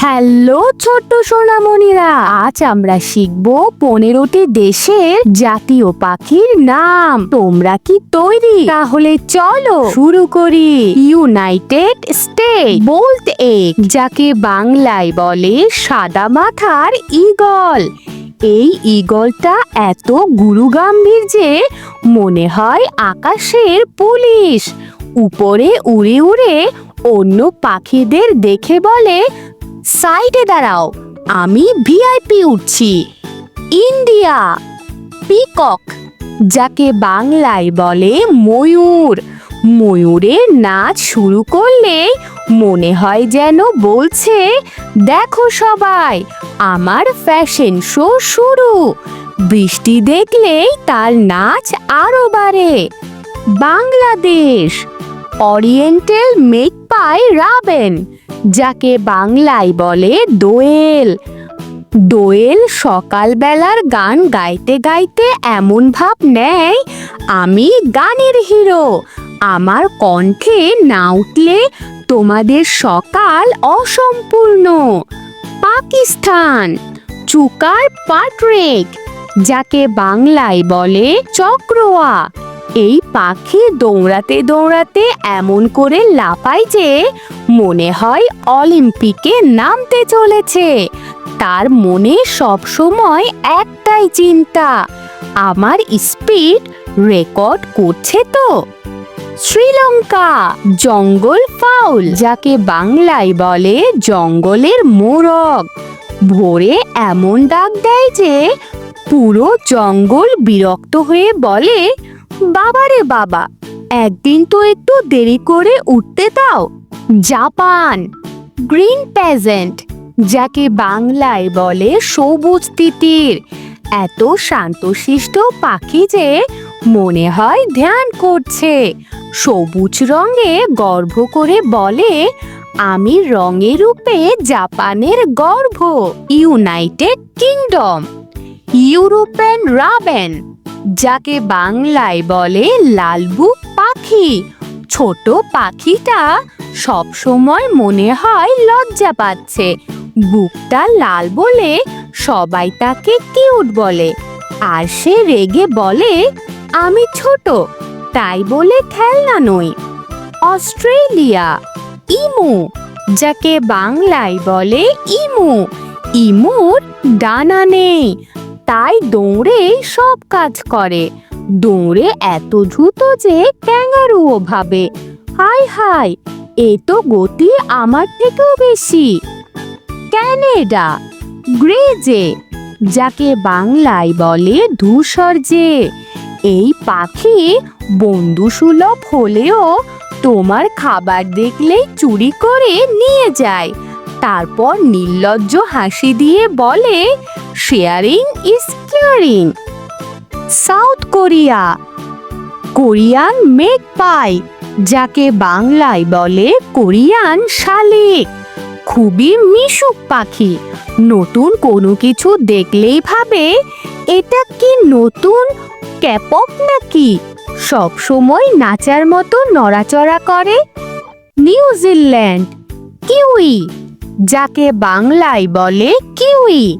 Hello ছোট্ট সোনামণিরা, আজ আমরা শিখব পনেরোটি দেশের জাতীয় পাখির নাম। তোমরা কি তৈরি? তাহলে চলো শুরু করি। ইউনাইটেড স্টেট বোল্ট এক যাকে বাংলায় বলে সাদা মাথার ঈগল। এই ঈগলটা এত গুরুগম্ভীর যে মনে হয় আকাশের পুলিশ। উপরে উড়ে উড়ে অন্য পাখিদের দেখে বলে সাইডে দাঁড়াও। আমি ভিআইপি উঠছি। ইন্ডিয়া, পিকক, যাকে বাংলায় বলে ময়ূর। ময়ূরের নাচ শুরু করলে মনে হয় যেন বলছে, দেখো সবাই, আমার ফ্যাশন শো শুরু। বৃষ্টি দেখলেই তার নাচ আরও বাড়ে। Bangladesh oriental magpie robin. যাকে বাংলায় বলে দোয়েল। দোয়েল সকালবেলার গান গাইতে গাইতে এমন ভাব নেয়, আমি গানের হিরো। আমার কণ্ঠে না উঠলে তোমাদের সকাল অসম্পূর্ণ। পাকিস্তান, চুকার পাটরেক, যাকে বাংলায় বলে চক্রোয়া এই পাখি দৌড়াতে দৌড়াতে এমন করে লাফায় যে মনে হয় অলিম্পিকে নামতে চলেছে। তার মনে সব সময় একটাই চিন্তা, আমার স্পিড রেকর্ড করছে তো? শ্রীলঙ্কা জঙ্গল ফাউল, যাকে বাংলায় বলে জঙ্গলের মোরগ। ভোরে এমন ডাক দেয় যে পুরো জঙ্গল বিরক্ত হয়ে বলে বাবারে বাবা, একদিন তো একটু দেরি করে উঠতে দাও। জাপান, গ্রিন প্যাজেন্ট, যাকে বাংলায় বলে সবুজ তিতির। এত শান্তশিষ্ট পাখি যে মনে হয় ধ্যান করছে। সবুজ রঙে গর্ভ করে বলে, আমি রঙে রূপে জাপানের গর্ভ, ইউনাইটেড কিংডম ইউরোপেন রাবেন। যাকে বাংলায় বলে লালবুক পাখি। ছোট পাখিটা সব সময় মনে হয় লজ্জা পাচ্ছে। বুকটা লাল বলে সবাই তাকে কিউট বলে। আর সে রেগে বলে, আমি ছোট, তাই বলে খেলনা নই। অস্ট্রেলিয়া, ইমু, যাকে বাংলায় বলে ইমু। ইমুর ডানা নেই তাই দৌড়ে সব কাজ করে। দৌড়ে এত দ্রুত যে ক্যাঙ্গারুও ভাবে। হাই হাই, এ তো গতি আমার থেকেও বেশি। ক্যানেডা, গ্রেজে, যাকে বাংলায় বলে ধূসর যে এই পাখি বন্ধুসুলভ হলেও তোমার খাবার দেখলেই চুরি করে নিয়ে যায়। তারপর নির্লজ্জ হাসি দিয়ে বলে sharing is caring South Korea. Korean magpie, যাকে বাংলায় বলে কোরিয়ান শালিক। খুবই মিশুক পাখি। নতুন কোনো কিছু দেখলেই ভাবে, এটা কি নতুন ক্যাপক নাকি? সব সময় নাচার মতো নড়াচড়া করে। New Zealand kiwi. যাকে বাংলায় বলে কিউই।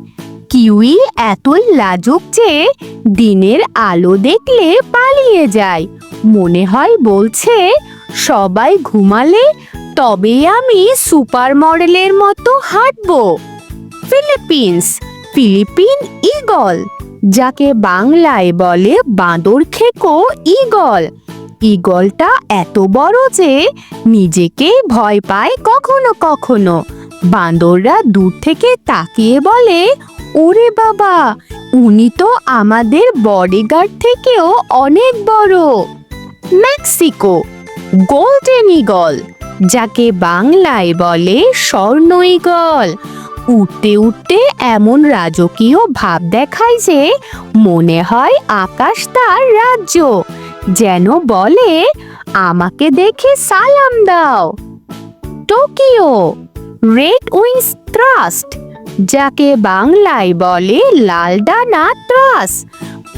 কিউই এতই লাজুক যে দিনের আলো দেখলে পালিয়ে যায়। মনে হয় বলছে, সবাই ঘুমালে তবে আমি সুপার মডেলের মতো হাঁটবো। ফিলিপিন্স, ফিলিপিন ইগল যাকে বাংলায় বলে বাঁদর খেকো ইগল ইগলটা এত বড় যে নিজেকে ভয় পায় কখনো কখনো। বান্দররা দূর থেকে তাকিয়ে বলে, ওরে বাবা, উনি তো আমাদের বডিগার্ড থেকেও অনেক বড়। মেক্সিকো, গোল্ডেন ইগল, যাকে বাংলায় বলে স্বর্ণ ইগল। উঠতে উঠতে এমন রাজকীয় ভাব দেখায় যে মনে হয় আকাশ তার রাজ্য। যেন বলে, আমাকে দেখে সালাম দাও। টোকিও রেড উইংস ট্রাস্ট যাকে বাংলায় বলে লাল ডানা ত্রাস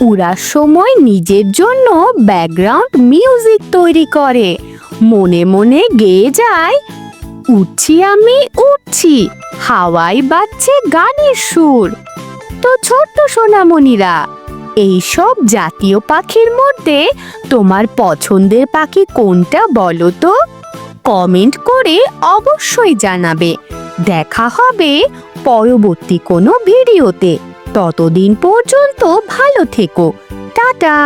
উড়ার সময় নিজের জন্য ব্যাকগ্রাউন্ড মিউজিক তৈরি করে। মনে মনে গেয়ে যায়, উঠছি আমি, উঠছি হাওয়ায় বাজছে গানের সুর। তো ছোট্ট সোনামণিরা এইসব জাতীয় পাখির মধ্যে তোমার পছন্দের পাখি কোনটা বলো তো? কমেন্ট করে অবশ্যই জানাবে। দেখা হবে পরবর্তী কোনো ভিডিওতে। ততদিন পর্যন্ত ভালো থেকো। টাটা!